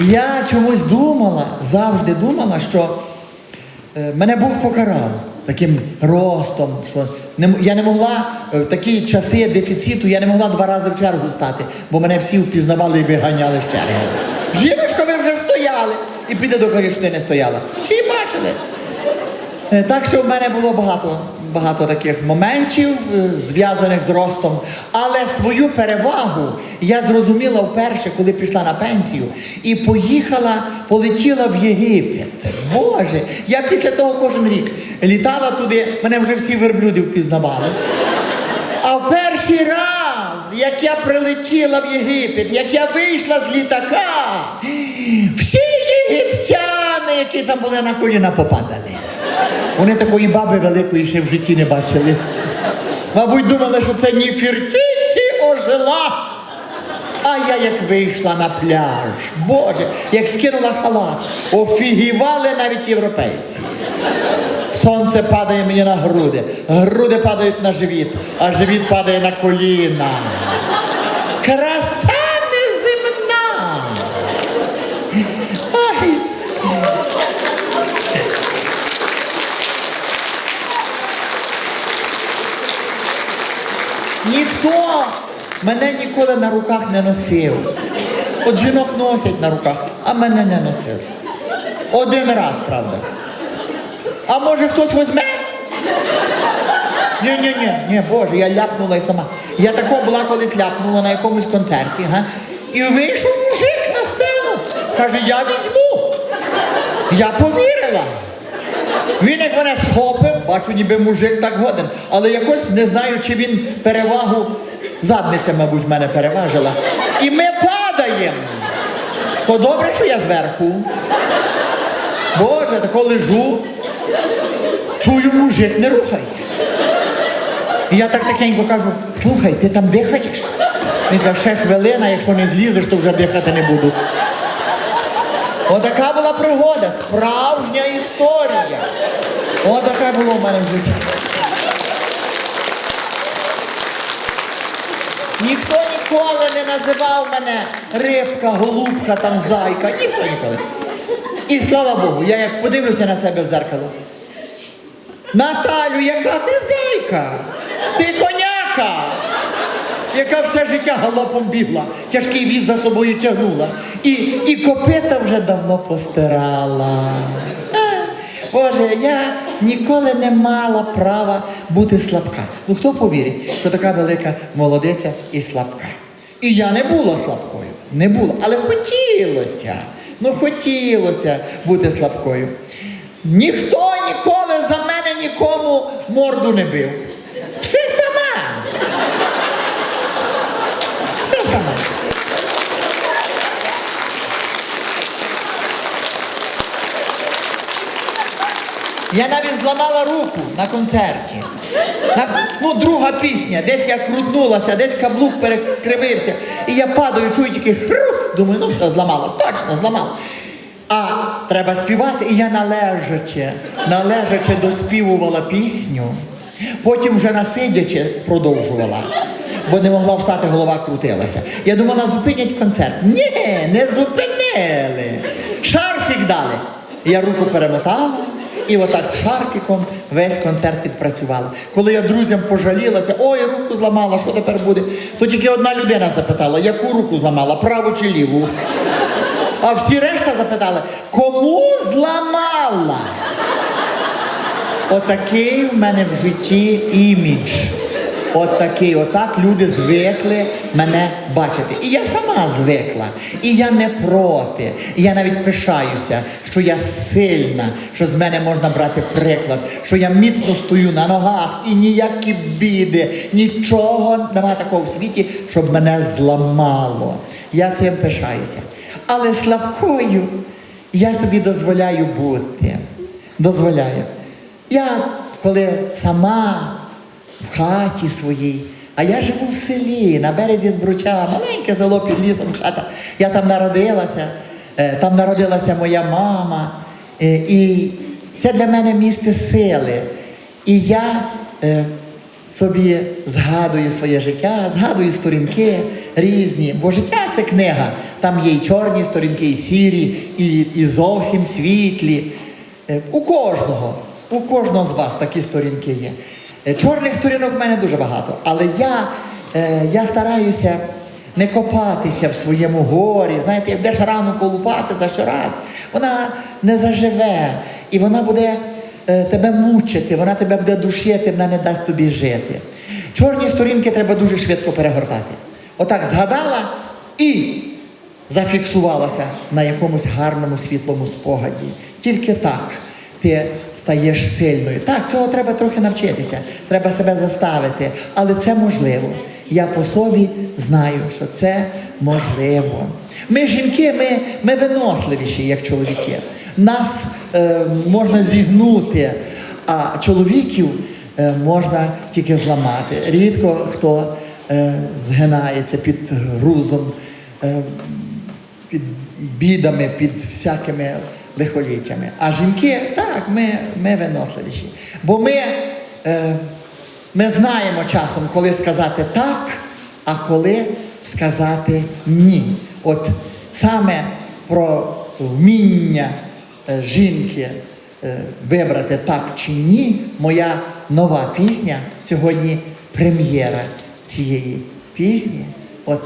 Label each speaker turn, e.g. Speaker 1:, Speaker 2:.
Speaker 1: Я чомусь думала, завжди думала, що е, мене Бог покарав таким ростом, що не, я не могла е, в такі часи дефіциту, я не могла два рази в чергу стати, бо мене всі впізнавали і виганяли з черги. Жіночко, ви вже стояли. І піде до що ти не стояла. Всі бачили. Е, Так що в мене було багато, багато таких моментів, е, зв'язаних з ростом. Але свою перевагу я зрозуміла вперше, коли пішла на пенсію, і поїхала, полетіла в Єгипет. Боже, я після того кожен рік літала туди, мене вже всі верблюди впізнавали. А в перший раз, як я прилетіла в Єгипет, як я вийшла з літака, всі єгиптяни, які там були на коліна, попадали. Вони такої баби великої ще в житті не бачили. Мабуть, думали, що це Ніфертіті ожила. А я як вийшла на пляж, Боже, як скинула халат, офігівали навіть європейці. Сонце падає мені на груди, груди падають на живіт, а живіт падає на коліна. Краса Ніхто мене ніколи на руках не носив. От жінок носять на руках, а мене не носив. Один раз, правда. А може хтось візьме? Ні, ні, ні, ні, Боже, я ляпнула і сама. Я такого була колись ляпнула на якомусь концерті, га? І вийшов мужик на сцену. Каже, я візьму. Я повірила. Він як мене схопив, бачу, ніби мужик так годен, але якось не знаю, чи він перевагу, задниця, мабуть, мене переважила. І ми падаємо. То добре, що я зверху. Боже, тако лежу, чую, мужик не рухається. І я так тихенько кажу, слухай, ти там дихаєш? Він каже, ще хвилина, якщо не злізеш, то вже дихати не буду. Отака була пригода, справжня історія. Отака була в мене в житті. Ніхто ніколи не називав мене рибка, голубка, там зайка. Ніхто ніколи. І слава Богу, я як подивлюся на себе в зеркало. Наталю, яка ти зайка? Ти коняка, яка все життя галопом бігла, тяжкий віз за собою тягнула. І, і копита вже давно постирала. Боже, я ніколи не мала права бути слабка. Ну хто повірить, що така велика молодиця і слабка. І я не була слабкою, не була, але хотілося. Ну хотілося бути слабкою. Ніхто ніколи за мене нікому морду не бив. Все сама. Все сама. Я навіть зламала руку на концерті. На, ну, друга пісня, десь я крутнулася, десь каблук перекривився. І я падаю, чую тільки хрус. Думаю, ну все, зламала, точно зламала. А треба співати, і я належаче, належаче доспівувала пісню. Потім вже насидячи продовжувала, бо не могла встати, голова крутилася. Я думала, зупинять концерт. Ні, не зупинили. Шарфік дали. Я руку перемотала. І отак з шарфіком весь концерт відпрацювала. Коли я друзям пожалілася, ой, руку зламала, що тепер буде? То тільки одна людина запитала, яку руку зламала, праву чи ліву? А всі решта запитали, кому зламала? Отакий в мене в житті імідж. Отакий, отак люди звикли мене бачити. І я сама звикла. І я не проти. І я навіть пишаюся, що я сильна, що з мене можна брати приклад, що я міцно стою на ногах і ніякі біди, нічого немає такого в світі, щоб мене зламало. Я цим пишаюся. Але слабкою я собі дозволяю бути. Дозволяю. Я коли сама в хаті своїй, а я живу в селі, на березі Збруча, маленьке село під лісом хата. Я там народилася, е, там народилася моя мама. е, І це для мене місце сили. І я е, собі згадую своє життя, згадую сторінки різні, бо життя це книга. Там є і чорні сторінки, і сірі, і, і зовсім світлі. У кожного, у кожного з вас такі сторінки є. Е, Чорних сторінок в мене дуже багато, але я, е, я стараюся не копатися в своєму горі. Знаєте, як будеш рану колупати за щораз, вона не заживе, і вона буде е, тебе мучити, вона тебе буде душити, вона не дасть тобі жити. Чорні сторінки треба дуже швидко перегортати. Отак згадала і зафіксувалася на якомусь гарному світлому спогаді. Тільки так ти стаєш сильною. Так, цього треба трохи навчитися, треба себе заставити, але це можливо. Я по собі знаю, що це можливо. Ми жінки, ми, ми виносливіші, як чоловіки. Нас е, можна зігнути, а чоловіків е, можна тільки зламати. Рідко хто е, згинається під грузом. Е, під бідами, під всякими лихоліттями. А жінки, так, ми, ми виносливіші. Бо ми, е, ми знаємо часом, коли сказати так, а коли сказати ні. От саме про вміння е, жінки е, вибрати так чи ні, моя нова пісня сьогодні прем'єра цієї пісні. От